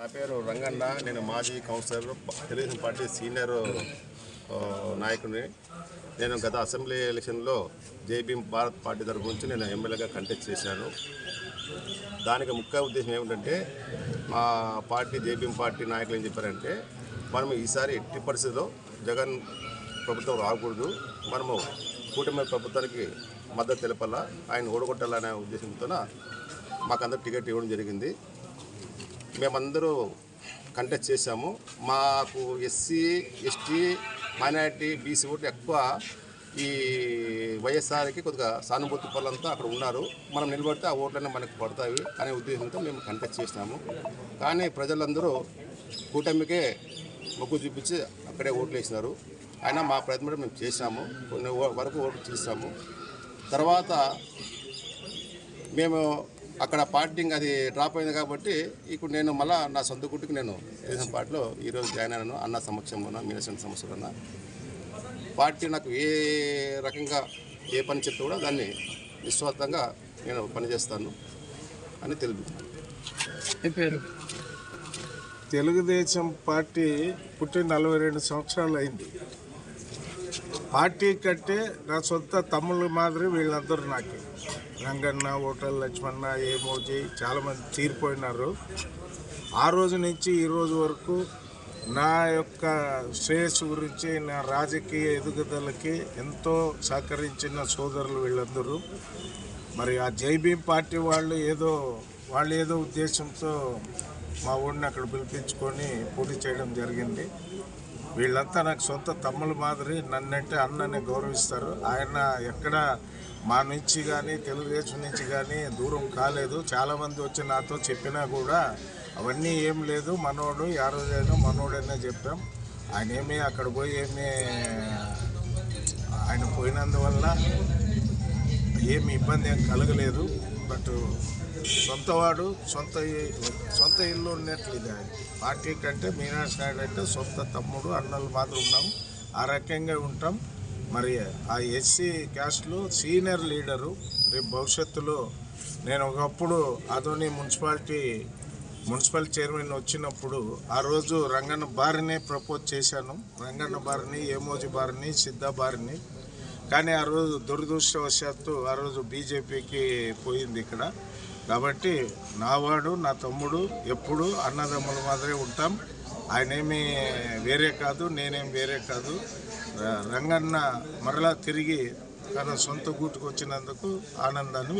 నా పేరు రంగన్న. నేను మాజీ కౌన్సిలర్ తెలుగుదేశం పార్టీ సీనియర్ నాయకుడిని. నేను గత అసెంబ్లీ ఎలక్షన్లో జేబీఎం భారత్ పార్టీ తరఫు నుంచి నేను ఎమ్మెల్యేగా కంటెస్ట్ చేశాను. దానికి ముఖ్య ఉద్దేశం ఏమిటంటే మా పార్టీ జేబీఎం పార్టీ నాయకులు ఏం చెప్పారంటే మనము ఈసారి ఎట్టి పరిస్థితిలో జగన్ ప్రభుత్వం రాకూడదు. మనము కూటమి ప్రభుత్వానికి మద్దతు తెలపాలా ఆయన ఓడగొట్టాలనే ఉద్దేశంతో మాకందరూ టికెట్ ఇవ్వడం జరిగింది. మేమందరూ కంటెస్ట్ చేశాము. మాకు ఎస్సీ ఎస్టీ మైనారిటీ బీసీ ఓట్లు ఎక్కువ ఈ వైఎస్ఆర్కి కొద్దిగా సానుభూతి పనులంతా అక్కడ ఉన్నారు. మనం నిలబడితే ఆ ఓట్లన్నీ మనకు పడతాయి అనే ఉద్దేశంతో మేము కంటెస్ట్ చేసినాము. కానీ ప్రజలందరూ కూటమికే మొగ్గు చూపించి అక్కడే ఓట్లు వేసినారు. అయినా మా ప్రయత్నం మేము చేసాము కొన్ని వరకు ఓట్లు చేసాము తర్వాత మేము అక్కడ పార్టీంగ్ అది డ్రాప్ అయింది కాబట్టి ఇప్పుడు నేను మళ్ళా నా సొంత గుట్టుకు నేను తెలుగుదేశం పార్టీలో ఈరోజు జాయిన్ అయినాను అన్న సమక్షంలోన మీనసిన సమస్యలోన పార్టీ నాకు ఏ రకంగా ఏ పని చెప్తే కూడా దాన్ని నిస్వార్థంగా నేను పనిచేస్తాను అని తెలుపుతున్నాను పేరు? తెలుగుదేశం పార్టీ పుట్టి నలభై రెండు సంవత్సరాలు అయింది. పార్టీ కట్టే నా సొంత తమ్ముళ్ళ మాదిరి వీళ్ళందరూ నాకు. రంగన్న హోటల్ లక్ష్మణ ఏమోజీ చాలామంది తీరిపోయినారు ఆ రోజు నుంచి ఈ రోజు వరకు నా యొక్క శ్రేయస్సు గురించి నా రాజకీయ ఎదుగుదలకి ఎంతో సహకరించిన సోదరులు వీళ్ళందరూ. మరి ఆ జైబీం పార్టీ వాళ్ళు ఏదో వాళ్ళు ఏదో ఉద్దేశంతో మా ఊడిని అక్కడ పిలిపించుకొని పోటీ చేయడం జరిగింది. వీళ్ళంతా నాకు సొంత తమ్ముల మాదిరి నన్నంటే అన్నని గౌరవిస్తారు. ఆయన ఎక్కడ మా నుంచి కానీ తెలుగుదేశం నుంచి కానీ దూరం కాలేదు. చాలామంది వచ్చి నాతో చెప్పినా కూడా అవన్నీ ఏం లేదు. మనోడు ఆ రోజైనా మనోడనే చెప్పాం. ఆయన ఏమీ అక్కడ పోయి ఏమీ ఆయన పోయినందువల్ల ఏమి ఇబ్బంది ఏం కలగలేదు. బట్ సొంతవాడు సొంత సొంత ఇల్లు ఉన్నట్లు ఇది ఆయన. పార్టీ కంటే మీనాక్షి నాయుడు అంటే సొంత తమ్ముడు అన్నలు మాత్రం ఉన్నాం. ఆ రకంగా ఉంటాం. మరి ఆ ఎస్సీ క్యాస్ట్లో సీనియర్ లీడరు రేపు భవిష్యత్తులో నేను ఒకప్పుడు అదోని మున్సిపాలిటీ మున్సిపల్ చైర్మన్ వచ్చినప్పుడు ఆ రోజు రంగన్న బారిని ప్రపోజ్ చేశాను. రంగన్న బారిని ఏమోజీ బారిని సిద్ధ బారిని. కానీ ఆ రోజు దురదృష్టవశాత్తు ఆ రోజు బీజేపీకి పోయింది ఇక్కడ. కాబట్టి నావాడు నా తమ్ముడు ఎప్పుడు అన్నదమ్ముల మాదిరే ఉంటాం. ఆయనేమి వేరే కాదు నేనేం వేరే కాదు. రంగన్న మరలా తిరిగి తన సొంత గూటుకు వచ్చినందుకు ఆనందాన్ని